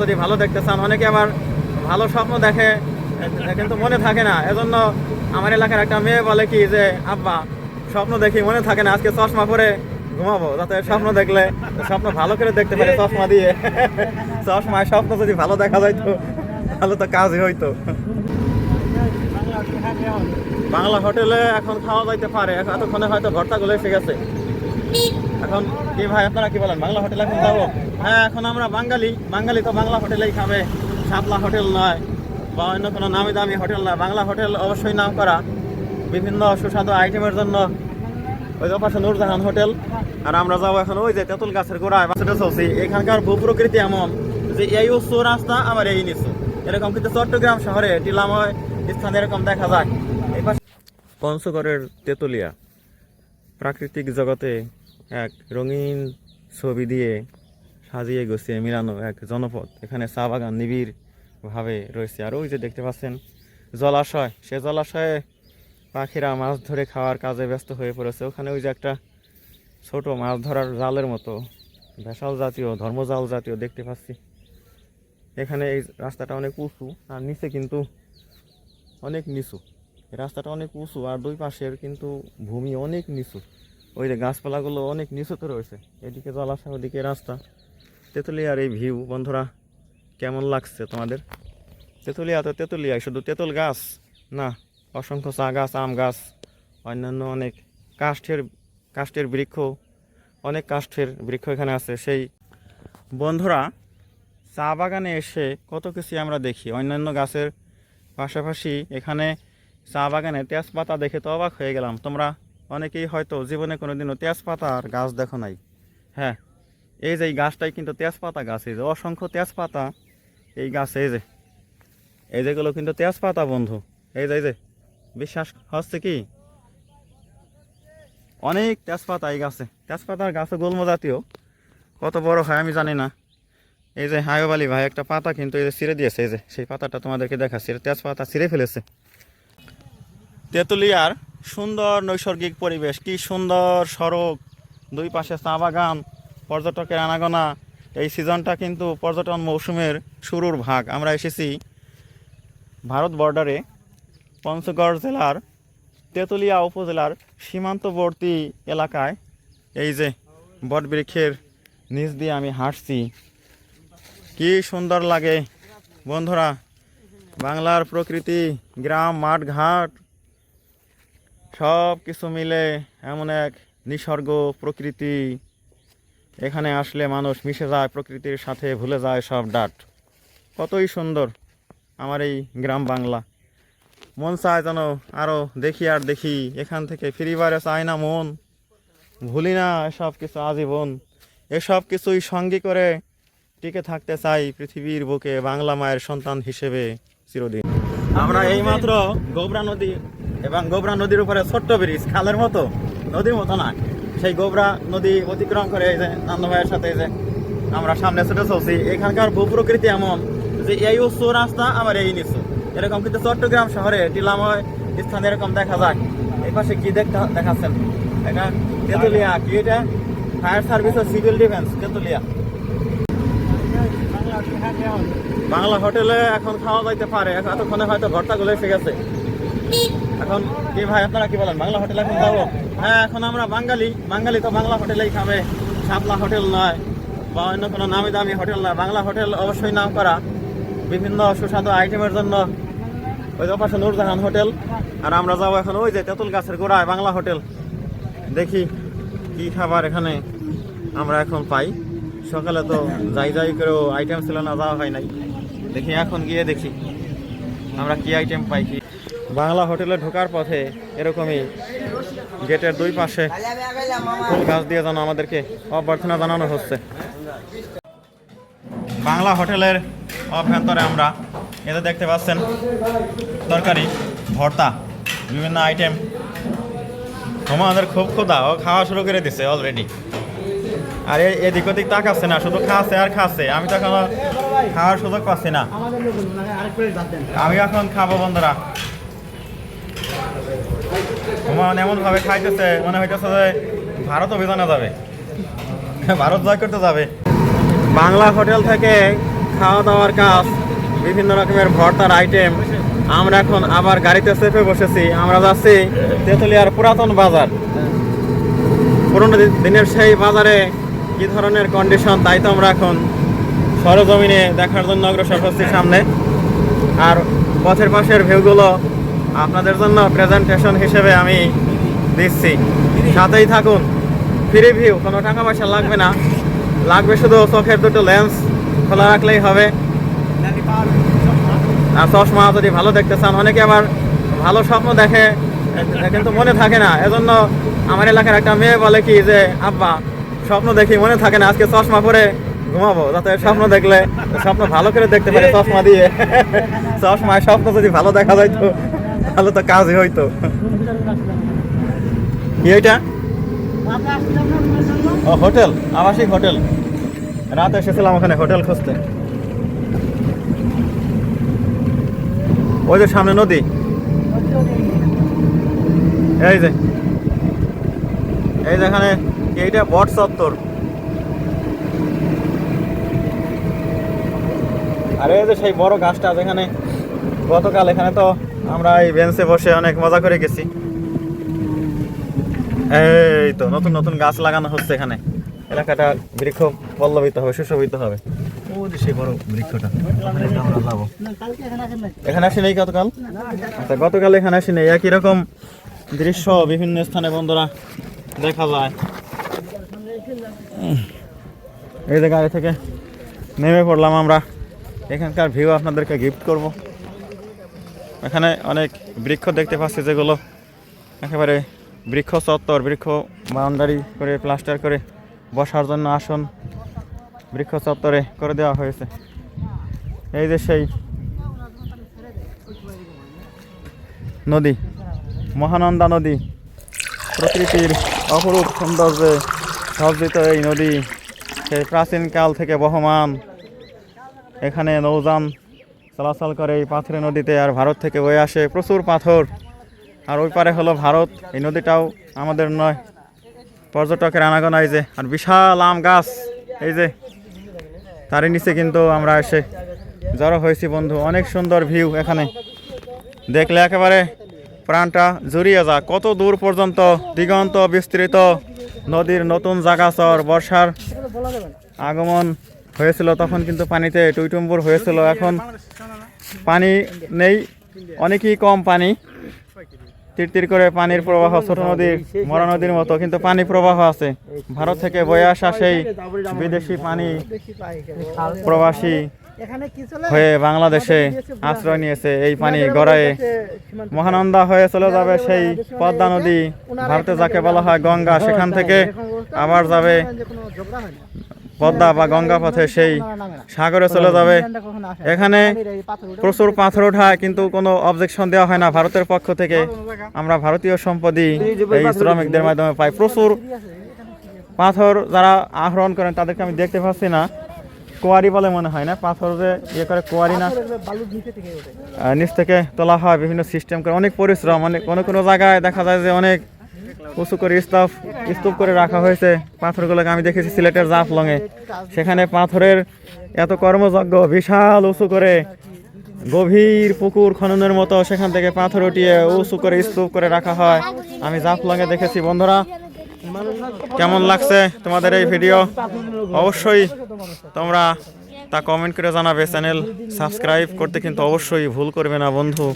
যদি ভালো দেখতে চান, অনেকে আবার ভালো স্বপ্ন দেখে, কিন্তু মনে থাকে না। এজন্য আমার এলাকার একটা মেয়ে বলে কি যে, আব্বা, স্বপ্ন দেখি, মনে থাকে না, আজকে চশমা পরে ঘুমাবো। যাতে স্বপ্ন দেখলে, স্বপ্ন ভালো করে দেখতে পারে, চশমা দিয়ে। চশমায় স্বপ্ন যদি ভালো দেখা যাইতো তাহলে তো কাজই হইতো। বাংলা হোটেলে এখন খাওয়া যাইতে পারে, এতক্ষণে হয়তো ভর্তাগুলো এসে গেছে। এখন কি ভাই, আপনারা কি বলেন, বাংলা হোটেলে এখন যাব? হ্যাঁ এখন আমরা বাঙালি। বাঙালি তো বাংলা হোটেলেই খাবে, শাপলা হোটেল নয়, বা অন্য কোনো নামি দামি হোটেল নয়। বাংলা হোটেল অবশ্যই নাম করা। বিভিন্ন সুস্বাদু আইটেমের জন্য। ওই যে পাশে নূরজাহান হোটেল। আর আমরা যাব এখন ওই যে তেঁতুল গাছের গোড়ায় বাসটা চলছি এখানকার ভূপ্রকৃতি এমন যে এই উঁচু রাস্তা, আবার এই নিচু। এরকম কিন্তু চট্টগ্রাম শহরে টিলাময় স্থানে এরকম দেখা যায়। পঞ্চগড়ের তেতুলিয়া। প্রাকৃতিক জগতে এক রঙিন ছবি দিয়ে সাজিয়ে গুছিয়ে মিলানো এক জনপদ। এখানে চা বাগান নিবিড় ভাবে রয়েছে। আর ওই যে দেখতে পাচ্ছেন জলাশয়। সে জলাশয়ে পাখিরা মাছ ধরে খাওয়ার কাজে ব্যস্ত হয়ে পড়েছে। ওখানে ওই যে একটা ছোট মাছ ধরার জালের মতো, ভেসাল জাতীয়, ধর্মজাল জাতীয় দেখতে পাচ্ছি। এখানে এই রাস্তাটা অনেক উঁচু আর নিচে কিন্তু অনেক নিচু। রাস্তাটা অনেক উঁচু আর দুই পাশের কিন্তু ভূমি অনেক নিচু। ওই যে গাছপালাগুলো অনেক নিচুতে রয়েছে। এদিকে জলাশয়, ওদিকে রাস্তা। তেঁতুলিয়ার এই ভিউ বন্ধুরা, কেমন লাগছে তোমাদের? তেঁতুলিয়া তো তেঁতুলিয়া শুধু তেঁতুল গাছ না, অসংখ্য চা গাছ, আম গাছ, অন্যান্য অনেক কাষ্ঠের কাষ্ঠের বৃক্ষ, অনেক কাষ্ঠের বৃক্ষ এখানে আছে। সেই, বন্ধুরা, চা বাগানে এসে কত কিছু আমরা দেখি। অন্যান্য গাছের পাশাপাশি এখানে চা বাগানে তেজপাতা দেখে তো অবাক হয়ে গেলাম। তোমরা অনেকেই হয়তো জীবনে কোনোদিনও তেজপাতার গাছ দেখো নাই। হ্যাঁ এই যে এই গাছটাই কিন্তু তেজপাতা গাছ, এই যে অসংখ্য তেজপাতা এই গাছ, এই যে, এই যেগুলো কিন্তু তেজপাতা বন্ধু, এই যে এই যে, বিশ্বাস হচ্ছে কি? অনেক তেজপাতা এই গাছে তেজপাতার গাছে গুল্ম জাতীয়, কত বড় হয় আমি জানি না। এই যে হায়ব আলী ভাই, একটা পাতা কিন্তু এই যে ছিঁড়ে দিয়েছে, এই যে সেই পাতাটা তোমাদেরকে দেখাচ্ছি তেজপাতা ছিঁড়ে ফেলেছে। তেঁতুলিয়ার সুন্দর নৈসর্গিক পরিবেশ, কি সুন্দর সড়ক, দুই পাশে চা বাগান, পর্যটকের আনাগোনা। এই সিজনটা কিন্তু পর্যটন মৌসুমের শুরুর ভাগ। আমরা এসেছি ভারত বর্ডারে পঞ্চগড় জেলার তেঁতুলিয়া উপজেলার সীমান্তবর্তী এলাকায়। এই যে বটবৃক্ষের নিচ দিয়ে আমি হাঁটছি। কি সুন্দর লাগে। বন্ধুরা, বাংলার প্রকৃতি, গ্রাম, মাঠ, ঘাট সব কিছু মিলে এমন এক নিসর্গ প্রকৃতি। এখানে আসলে মানুষ মিশে যায়, প্রকৃতির সাথে ভুলে যায় সব ডাট। কতই সুন্দর আমার এই গ্রাম বাংলা। মন চায় যেন আরও দেখি আর দেখি, এখান থেকে ফিরিবারে চায় না মন। ভুলি না এসব কিছু আজীবন। এসব কিছুই সঙ্গী করে টিকে থাকতে চাই পৃথিবীর বুকে বাংলা মায়ের সন্তান হিসেবে চিরদিন। আমরা এইমাত্র গোবরা নদী এবং গোবরা নদীর উপরে ছোট্ট ব্রিজ, খালের মতো, নদীর মতো না। সেই গোবরা নদী অতিক্রম করে এই যে নান্দ ভাইয়ের সাথে এই যে আমরা সামনে ছুটে চলছি। এখানকার ভূপ্রকৃতি এমন যে এই উঁচু রাস্তা আবার এই নিচু। এরকম কিন্তু চট্টগ্রাম শহরে টিলাময় স্থানে এরকম দেখা যায় এই পাশে কি দেখতে দেখাচ্ছেন? এটা তেতুলিয়া কি এটা? Fire service civil defence Tetulia. Bangla হোটেলে এখন খাওয়া যাইতে পারে। এতক্ষণে হয়তো ভর্তাগুলো এসে গেছে। এখন কি ভাই, আপনারা কি বলেন, বাংলা হোটেল এখন যাব হ্যাঁ এখন আমরা বাঙালি। বাঙালি তো বাংলা হোটেলেই খাবে, শাপলা হোটেল নয় বা অন্য কোনো নামি দামি হোটেল নয়। বাংলা হোটেল অবশ্যই নাম করা। বিভিন্ন সুস্বাদু আইটেমের জন্য ওই পাশে নূরজাহান হোটেল, আর আমরা যাব এখন ওই যে তেঁতুল গাছের গোড়ায়, বাংলা হোটেল। দেখি কি খাবার এখানে আমরা এখন পাই। সকালে তো যাই যাই করেও আইটেম ছিল না, যাওয়া হয় নাই। দেখি এখন গিয়ে দেখি আমরা কি আইটেম পাই কি বাংলা হোটেলে ঢোকার পথে এরকমই গেটের দুই পাশে ফুল গাছ দিয়ে যেন আমাদেরকে অভ্যর্থনা জানানো হচ্ছে। বাংলা হোটেলের অভ্যন্তরে আমরা এতে দেখতে পাচ্ছেন তরকারি, ভর্তা, বিভিন্ন আইটেম আমাদের খুব ক্ষুধা, ও খাওয়া শুরু করে দিছে অলরেডি আর এদিক ওদিক তাকাচ্ছে না, শুধু খাচ্ছে আর খাচ্ছে। আমি তো এখনও খাওয়ার সুযোগ পাচ্ছি না। আমি এখন খাব বন্ধুরা। হুমায়ুন এমন ভাবে খাইতেছে, মনে হইতেছে যে ভারত অভিযানে যাবে। ভারত জয় করতে যাবে। বাংলা হোটেল থেকে খাওয়া দাওয়ার কাজ, বিভিন্ন রকমের ভর্তার আইটেম আমরা এখন আবার গাড়িতে চেপে বসেছি। আমরা যাচ্ছি তেঁতুলিয়ার পুরাতন বাজার। পুরনো দিনের সেই বাজারে কি ধরনের কন্ডিশন তাই তো আমরা এখন সরজমিনে দেখার জন্য অগ্রসর হচ্ছি সামনে। আর পথের পাশের ভিউগুলো আপনাদের জন্য প্রেজেন্টেশন হিসেবে আমি দিচ্ছি। সাথেই থাকুন। ফ্রি ভিউ কোনো টাকা পয়সা লাগবে না। লাগবে শুধু চোখের দুটো লেন্স খোলা রাখলেই হবে। আর চশমা যদি ভালো দেখতে চান, অনেকে আবার ভালো স্বপ্ন দেখে, কিন্তু মনে থাকে না। এজন্য আমার এলাকার একটা মেয়ে বলে কি যে, আব্বা, স্বপ্ন দেখি, মনে থাকে না, আজকে চশমা পরে ঘুমাবো। যাতে স্বপ্ন দেখলে, স্বপ্ন ভালো করে দেখতে পারে, চশমা দিয়ে। চশমায় স্বপ্ন যদি ভালো দেখা যাইতো তাহলে তো কাজই হইতো। কি এটা হোটেল, আবাসিক হোটেল। রাত এসেছিলাম ওখানে হোটেল খুঁজতে। ওই যে সামনে নদী। এই যে। এই যেখানে এইটা বট চত্বর। আরে এই যে সেই বড় গাছটা যেখানে গতকাল এখানে তো আমরা এই বেঞ্চে বসে অনেক মজা করে গেছি। এই তো, নতুন নতুন গাছ লাগানো হচ্ছে এখানে। এলাকাটা বৃক্ষ পল্লবিত হবে, সুশোভিত হবে। এখানে আসি নাই গতকাল? আচ্ছা গতকাল এখানে আসি নাই একই রকম দৃশ্য বিভিন্ন স্থানে বন্ধুরা দেখা যায়। এই যে গাড়ি থেকে নেমে পড়লাম আমরা। এখানকার ভিউ আপনাদেরকে গিফট করব। এখানে অনেক বৃক্ষ দেখতে পাচ্ছি যেগুলো একেবারে বৃক্ষ চত্বর বৃক্ষ বাউন্ডারি করে, প্লাস্টার করে বসার জন্য আসন বৃক্ষ চত্বরে করে দেওয়া হয়েছে। এই যে সেই নদী, মহানন্দা নদী, প্রকৃতির অপরূপ সৌন্দর্যে সজ্জিত এই নদী, সেই প্রাচীনকাল থেকে বহমান। এখানে নৌযান চলাচল করে এই পাথরের নদীতে আর ভারত থেকে বয়ে আসে প্রচুর পাথর। আর ওই পারে হলো ভারত, এই নদীটাও আমাদের নয়। পর্যটকের আনাগোনা এই যে, আর বিশাল আম গাছ, এই যে, তারই নিচে কিন্তু আমরা এসে জড়ো হয়েছি বন্ধু। অনেক সুন্দর ভিউ এখানে। দেখলে একেবারে প্রাণটা জুড়িয়ে যা কত দূর পর্যন্ত দিগন্ত বিস্তৃত নদীর নতুন জাগাচর, বর্ষার আগমন হয়েছিল তখন কিন্তু পানিতে টুইটুম্বুর হয়েছিল। এখন পানি নেই, অনেকই কম পানি। তিরতির করে পানির প্রবাহ, ছোট নদীর মরা নদীর মতো। কিন্তু পানি প্রবাহ আছে। ভারত থেকে বয়ে আসা সেই বিদেশি পানি প্রবাসী হয়ে বাংলাদেশে আশ্রয় নিয়েছে। এই পানি গড়ায় মহানন্দা হয়ে চলে যাবে সেই পদ্মা নদী। ভারতে যাকে বলা হয় গঙ্গা, সেখান থেকে আবার যাবে পদ্মা বা গঙ্গা পথে সেই সাগরে চলে যাবে। এখানে প্রচুর পাথর ওঠায়, কিন্তু কোনো অবজেকশন দেওয়া হয় না। ভারতের পক্ষ থেকে আমরা ভারতীয় সম্পদই এই শ্রমিকদের মাধ্যমে পাই। প্রচুর পাথর যারা আহরণ করেন, তাদেরকে আমি দেখতে পাচ্ছি না। কোয়ারি বলে মনে হয় না। পাথর যে ইয়ে করে, কোয়ারি না নিচ থেকে তোলা হয়। বিভিন্ন সিস্টেম করে অনেক পরিশ্রম, অনেক কোনো কোনো জায়গায় দেখা যায় যে অনেক উঁচু করে স্তূপ স্তূপ করে রাখা হয়েছে। পাথরগুলোকে আমি দেখেছি সিলেটের জাফলংয়ে। সেখানে পাথরের এত কর্মযজ্ঞ, বিশাল উঁচু করে, গভীর পুকুর খননের মতো সেখান থেকে পাথর উঠিয়ে উঁচু করে স্তূপ করে রাখা হয়। আমি জাফলংয়ে দেখেছি, বন্ধুরা। কেমন লাগছে তোমাদের এই ভিডিও? অবশ্যই তোমরা তা কমেন্ট করে জানাবে। চ্যানেল সাবস্ক্রাইব করতে কিন্তু অবশ্যই ভুল করবে না, বন্ধু।